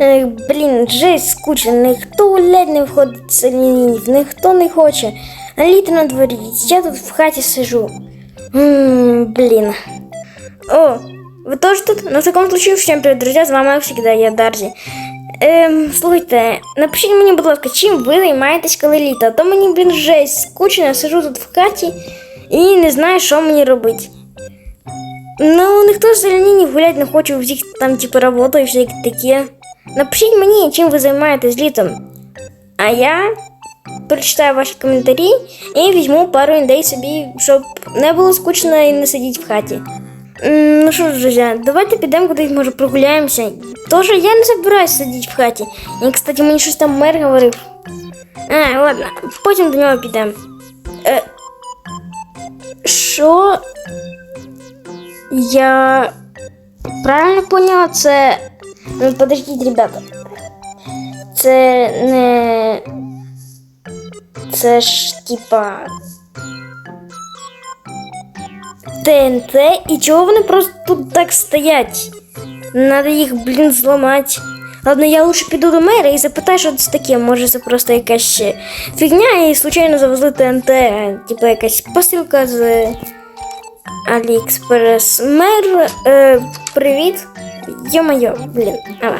Ех, блін, жесть скучно, ніхто ледь не входить з селянінів, ніхто не хоче. А літо на дворі, я тут в хаті сижу. Ммм, блін. О, вы тоже тут? Ну, в таком случае, всем привет, друзья, з вами, як всегда, я Дарзі. Ем, слухайте, напишіть мені, будь ласка, чим ви займаєтесь, коли літо? А то мені, блін, жесть, скучно, сижу тут в хаті і не знаю, що мені робити. Ну, ніхто з селянінів гулять не хоче, у всіх там, типу, робота і всяке таке. Напишіть мені, чим ви займаєтесь літом. А я прочитаю ваші коментарі і візьму пару ідей собі, щоб не було скучно і не сидіти в хаті. М, Ну що ж, друзі, давайте підемо кудись, може, прогуляємося. Тож я не збираюся сидіти в хаті. І, кстати, мені щось там мер говорив. А, ладно, потім до нього підемо. Е, що? Я правильно поняла, це. Ну, подождіть, ребята. Це не. Це ж типа. ТНТ, і чого вони просто тут так стоять? Надо їх, блін, зламати. Ладно, я лучше піду до мера і запитаю, що це таке. Може, це просто якась ще фігня і случайно завезли ТНТ, типа якась посилка з Аліекспрес. Мер, е, привіт. Йо-моє, блін. А.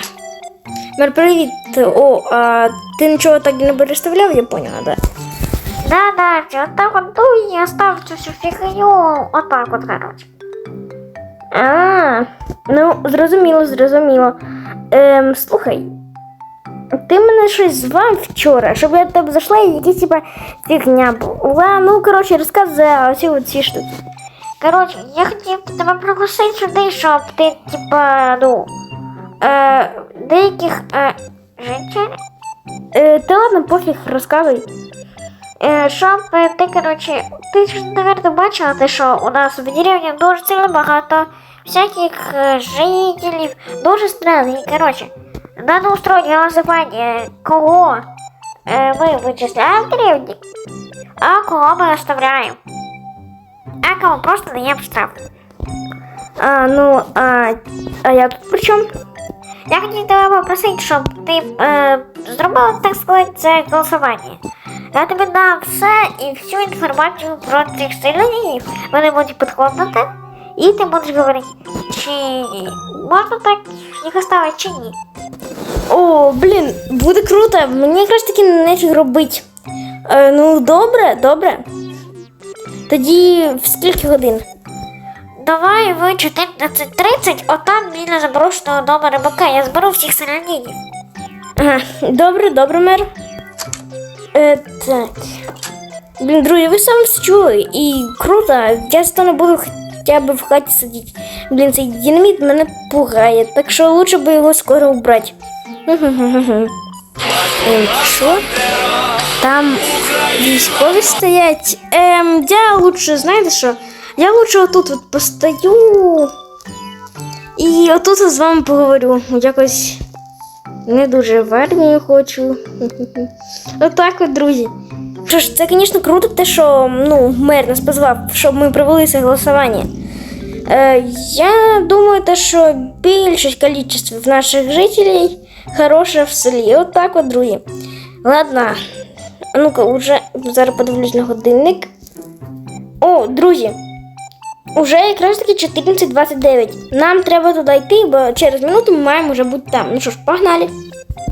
Мер, привіт. О, а ти нічого так не переставляв, я поняла, да? Да, да, вот так вот дуй и оставь эту всю фигню. Вот так вот, короче. А, ну, зрозуміло, зрозуміло. Ем, слухай. Ти мене щось звав вчора, щоб я тебе зайшла і якась типа фігня була. Ну, коротше, розказуй за оці штуки. Короче, я хотів тебе пригласити сюди, щоб ти, типа, ну, е, деяких е, жінчин, Е, та ладно, пофіг, розказуй. е, щоб е, ти, короче, ти ж, наверное, бачила, те, що у нас в деревні дуже сильно багато всяких е, жителів, дуже странно. І, короче, надо устроить голосование, кого е, ми вичисляємо в деревні, а кого ми оставляємо. Кого просто даємо штраф. А, ну, а, а я тут при чому? Я хотів тебе попросити, щоб ти е, зробила, так сказати, це голосування. Я тобі дам все і всю інформацію про цих селянів. Вони будуть підходити, і ти будеш говорити, чи можна так їх оставити, чи ні. О, блін, буде круто. Мені якраз таки нефіг робити. Е, ну, добре, добре. Тоді в скільки годин? Давай ви 14.30, отам біля заброшеного дому рибака. Я зберу всіх селянів. Ага, добре, добре, мер. Е, так. Блін, друзі, ви самі все чули. І круто, я не буду хоча б в хаті сидіти. Блін, цей динаміт мене пугає, так що лучше би його скоро убрати. Ем, Що? Там військові стоять. Ем, я лучше, знаєте що? Я лучше отут от постою. І отут з вами поговорю. Якось не дуже в армію хочу. Отак от, друзі. Що ж, це, звісно, круто, те, що ну, мер нас позвав, щоб ми провели це голосування. Е, я думаю, те, що більшість кількість наших жителів хороше в селі. Отак от, друзі. Ладно. А ну-ка, уже зараз подивлюсь на годинник. О, друзі. Уже якраз таки 14.29. Нам треба туди йти, бо через минуту ми маємо вже бути там. Ну що ж, погнали.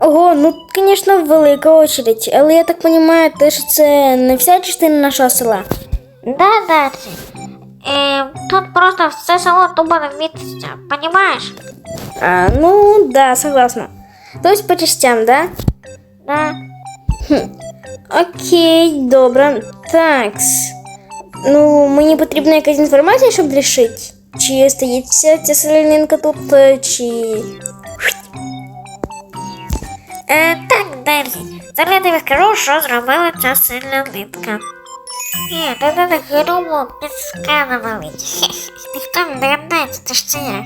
Ого, ну, звісно, велика очередь, але я так розумію, те, що це не вся частина нашого села. Да, да. Е, тут просто все село тупо не вміститься, понімаєш? А, ну, да, согласна. То есть по частям, да? Да. Окей, добре. Такс. Ну, мені потрібна якась інформація, щоб рішити. Чи стається ця селянинка тут, е, чи. Е, так, Дерзі. Зараз я тобі скажу, що зробила ця сильна нитка. Ні, ти не грубо піска навалить. Ніхто не догадається, це ж це я.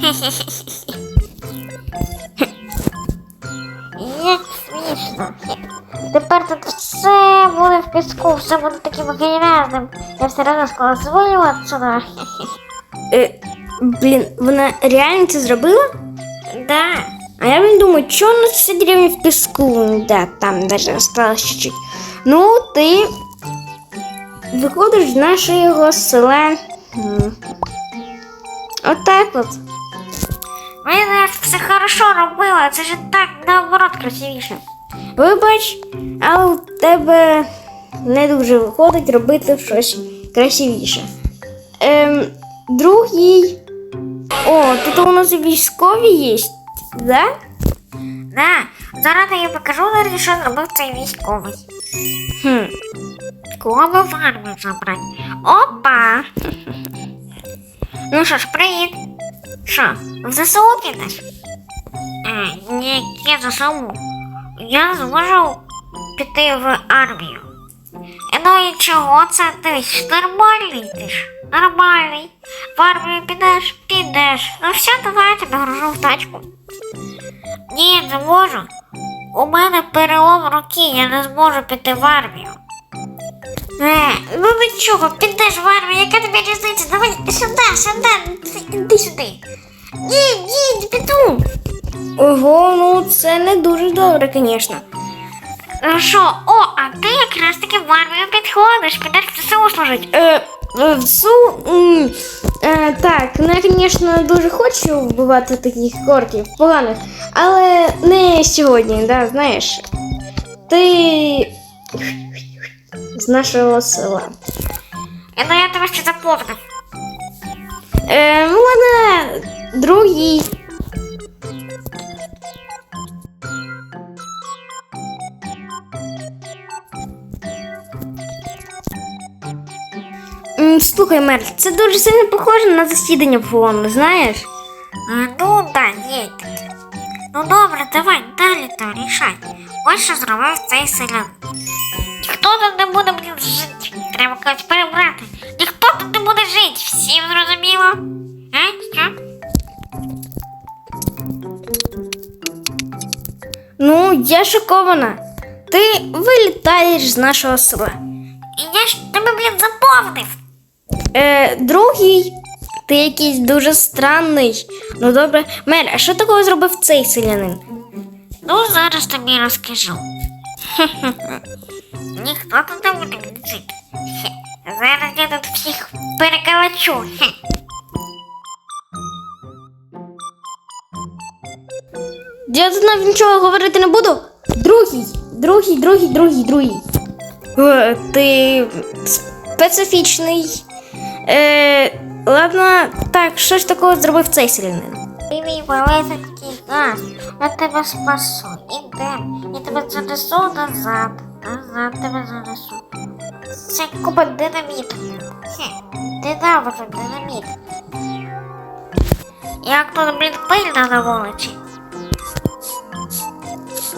Як Смішно. Тепер тут все буде в піску, все буде таким грязним. Я все одно скоро зволю отсюда. Е, блін, вона реально це зробила? Да. А я блин, думаю, что у нас вся деревня в песку? Да, там даже осталось чуть-чуть. Ну, ти виходиш з нашого села. Отак от. Ж все хорошо робила, це ж так наоборот красивіше. Вибач, але у тебе не дуже виходить робити щось красивіше. Ем, другий. О, тут у нас військові є, да? Да, зараз я покажу що зробив цей військовий. Хм. Кого би в армію забрати? Опа! Ну що ж, привіт. Що, в ЗСУ підеш? Е, ні, яке ЗСУ. Я зможу піти в армію. Е, Ну і чого це ти ж нормальний ти ж? Нормальний. В армію підеш, підеш. Ну все, давай я тебе в тачку. Ні, не можу. У мене перелом руки, я не зможу піти в армію. Е, ну нічого, підеш в армію, яка тобі різниця? Давай сюди, сюди, іди сюди. Ні, ні, не піду. Ого, ну це не дуже добре, звісно. Ну що, о, а ти якраз таки в армію підходиш, підеш в ЗСУ служити. Е, е, в су. м, Е, так, ну я, звісно, дуже хочу вбивати таких корків поганих, але не сьогодні, да, знаєш. Ти з нашого села. Ну я тебе ще запомнив. Е, ну ладно, другий. М, Слухай, Мер, це дуже сильно похоже на засідання фону, знаєш? Е, Ну да, є таке. Ну добре, давай далі то рішай. Ось що зробив цей селян. Ніхто тут не буде блін, жити. Треба когось перебрати. Ніхто тут не буде жити. Всім зрозуміло? Е? Що? Ну, я шокована. Ти вилітаєш з нашого села. І я ж тебе, блін, заповнив. Е, другий, ти якийсь дуже странний. Ну добре, Мер, а що такого зробив цей селянин? Ну, зараз тобі розкажу. Ніхто тут не буде жити. Зараз я тут всіх перекалачу. Я тут навіть нічого говорити не буду. Другий, другий, другий, другий, другий. Е, ти специфічний. Е, ладно, так, що ж такого зробив цей селянин? Ти мій малесенький газ, я тебе спасу. Ідем, я тебе занесу назад. Назад тебе занесу. Це купа динаміту. Ненавиджу динаміт. Як тут, блін, пильно на вулиці.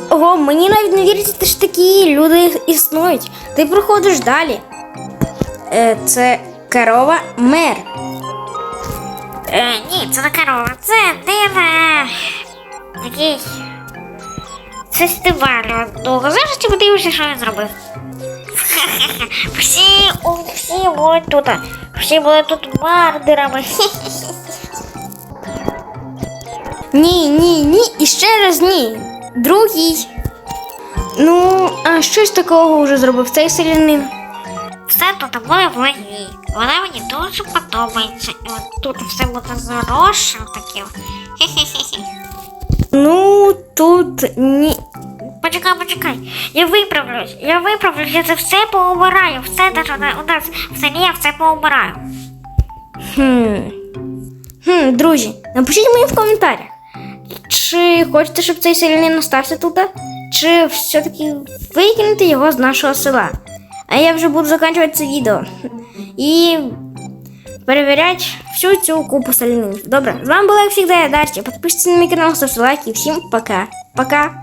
Ого, мені навіть не віриться, що такі люди існують. Ти проходиш далі. Е, це корова мер. Е, ні, це не корова, це диво. Такий фестиваль одного. Зараз ти подивишся, що він зробив. Всі, всі будуть тут. Всі будуть тут мардерами. Ні, ні, ні, і ще раз ні. Другий. Ну, а що ж такого вже зробив цей селянин? Все тут буде в легні. Вона мені дуже подобається. І от тут все буде заросше таким. Хе-хе-хе. Ну, тут ні. Почекай, почекай. Я виправлюсь. Я виправлюсь, я це все поубираю. Все що у нас в селі я все поубираю. Хм. Хм, друзі, напишіть мені в коментарях. Чи хочете, щоб цей селянин остався тут? Чи все-таки викинути його з нашого села? А я вже буду закінчувати це відео. І перевіряти всю цю купу селянинів. Добре, з вами була як завжди Дарча. Підписуйтесь на мій канал, ставте лайки. Всім пока. Пока.